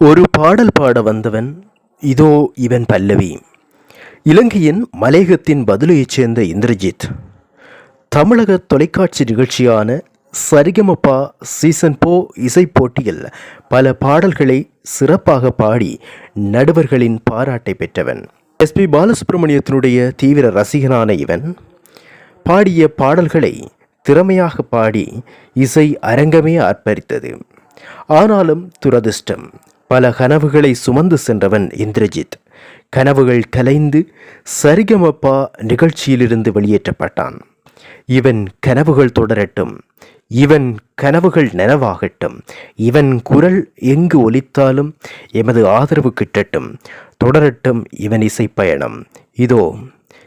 ஒரு பாடல் பாட வந்தவன் இதோ இவன் பல்லவி. இலங்கையின் மலையகத்தின் பதிலையைச் சேர்ந்த இந்திரஜித். தமிழக தொலைக்காட்சி நிகழ்ச்சியான சரிகமபா சீசன் போ இசைப் போட்டியில் பல பாடல்களை சிறப்பாக பாடி நடுவர்களின் பாராட்டை பெற்றவன். எஸ்பி பாலசுப்ரமணியத்தினுடைய தீவிர ரசிகனான இவன். பாடிய பாடல்களை திறமையாக பாடி இசை அரங்கமே அர்ப்பரித்தது. ஆனாலும் துரதிர்ஷ்டம் பல கனவுகளை சுமந்து சென்றவன் இந்திரஜித். கனவுகள் கலைந்து சரிகமப்பா நிகழ்ச்சியிலிருந்து வெளியேற்றப்பட்டான். இவன் கனவுகள் தொடரட்டும். இவன் கனவுகள் நனவாகட்டும். இவன் குரல் எங்கு ஒலித்தாலும் எமது ஆதரவு கிட்டட்டும். தொடரட்டும் இவன் இசைப்பயணம். இதோ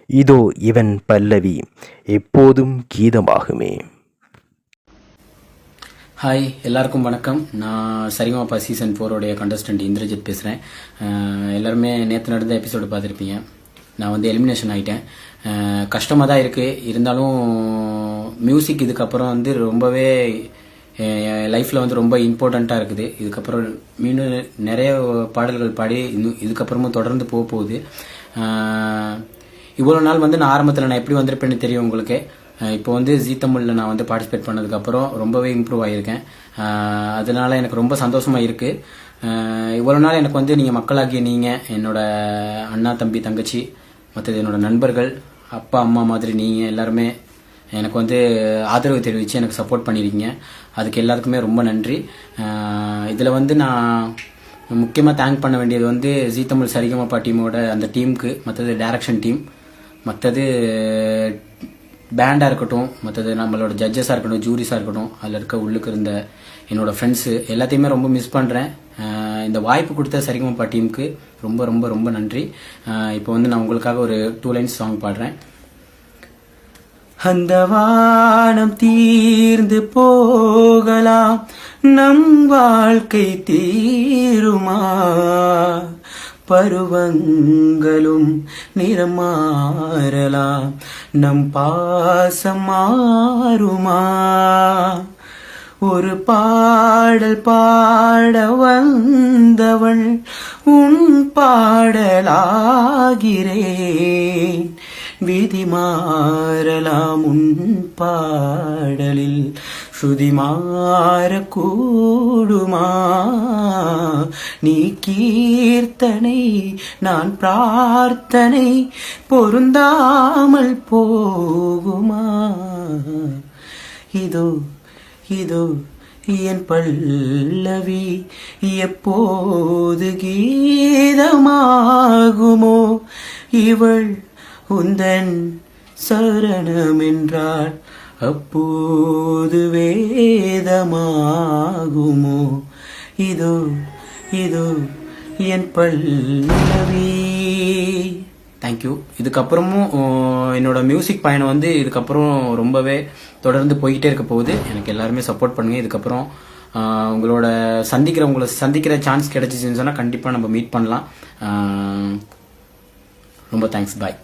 இதோ இவன் பல்லவி. எப்போதும் கீதமாகுமே. ஹாய் எல்லாருக்கும் வணக்கம். நான் சரிமாப்பா சீசன் ஃபோரோடைய கண்டஸ்டன்ட் இந்திரஜித் பேசுகிறேன் எல்லாருமே நேற்று நடந்த எபிசோடு பார்த்துருப்பீங்க. நான் வந்து எலிமினேஷன் ஆகிட்டேன் கஷ்டமாக தான் இருக்குது இருந்தாலும் மியூசிக் இதுக்கப்புறம் வந்து ரொம்பவே லைஃப்பில் வந்து ரொம்ப இம்பார்ட்டண்ட்டாக இருக்குது. இதுக்கப்புறம் மீண்டும் நிறைய பாடல்கள் பாடி இன்னும் இதுக்கப்புறமும் தொடர்ந்து போக போகுது. இவ்வளோ நாள் வந்து நான் ஆரம்பத்தில் நான் எப்படி வந்திருப்பேன்னு தெரியும் உங்களுக்கு? இப்போ வந்து ஜீ தமிழில் நான் வந்து பார்ட்டிசிபேட் பண்ணதுக்கப்புறம் ரொம்பவே இம்ப்ரூவ் ஆகியிருக்கேன் அதனால் அதனால எனக்கு ரொம்ப சந்தோஷமாக இருக்குது இவ்வளோ நாள் எனக்கு வந்து நீங்கள் மக்களாகிய நீங்கள் என்னோட அண்ணா தம்பி தங்கச்சி மற்றது என்னோட நண்பர்கள் அப்பா அம்மா மாதிரி நீங்கள் எல்லாருமே எனக்கு வந்து ஆதரவு தெரிவித்து எனக்கு சப்போர்ட் பண்ணியிருக்கீங்க அதுக்கு எல்லாருக்குமே ரொம்ப நன்றி. இதில் வந்து நான் முக்கியமாக தேங்க் பண்ண வேண்டியது வந்து ஜீ தமிழ் சரிகமப்பா டீமோட அந்த டீமுக்கு மற்றது டைரக்ஷன் டீம் மற்றது பேண்டாக இருக்கட்டும் மற்றது நம்மளோட ஜட்ஜஸாக இருக்கட்டும் ஜூரிஸாக இருக்கட்டும் அதில் இருக்க உள்ளுக்கு இருந்த என்னோடய ஃப்ரெண்ட்ஸு எல்லாத்தையுமே ரொம்ப மிஸ் பண்ணுறேன் இந்த வாய்ப்பு கொடுத்த சரிகமப்பா டீமுக்கு ரொம்ப ரொம்ப ரொம்ப நன்றி. இப்போ வந்து நான் உங்களுக்காக ஒரு டூ லைன்ஸ் சாங் பாடுறேன். அந்த வானம் தீர்ந்து போகலாம் நம் வாழ்க்கை தீருமா? பருவங்களும் நிறம் நம் பாசம் மாறுமா? ஒரு பாடல் பாட வந்தவள் உன் பாடலாகிறேன். விதி மாறலாம் உன் பாடலில் ஸ்ருதி மாறக்கூடுமா நீ கீர்த்தனை நான் பிரார்த்தனை பொருந்தாமல் போகுமா? இதோ இதோ என் பல்லவி எப்போது கீதமாகுமோ? இவள் உந்தன் சரணமென்றாள் அப்போது வேதமாகுமோ? இதோ இதோ என் பல்லவி. தேங்க்யூ இதுக்கப்புறமும் என்னோட மியூசிக் பயணம் வந்து இதுக்கப்புறம் ரொம்பவே தொடர்ந்து போய்கிட்டே இருக்க போகுது. எனக்கு எல்லாருமே சப்போர்ட் பண்ணுங்க. இதுக்கப்புறம் உங்களோட சந்திக்கிற உங்களை சந்திக்கிற சான்ஸ் கிடைச்சிச்சுன்னு சொன்னால் கண்டிப்பாக நம்ம மீட் பண்ணலாம். ரொம்ப தேங்க்ஸ் பாய்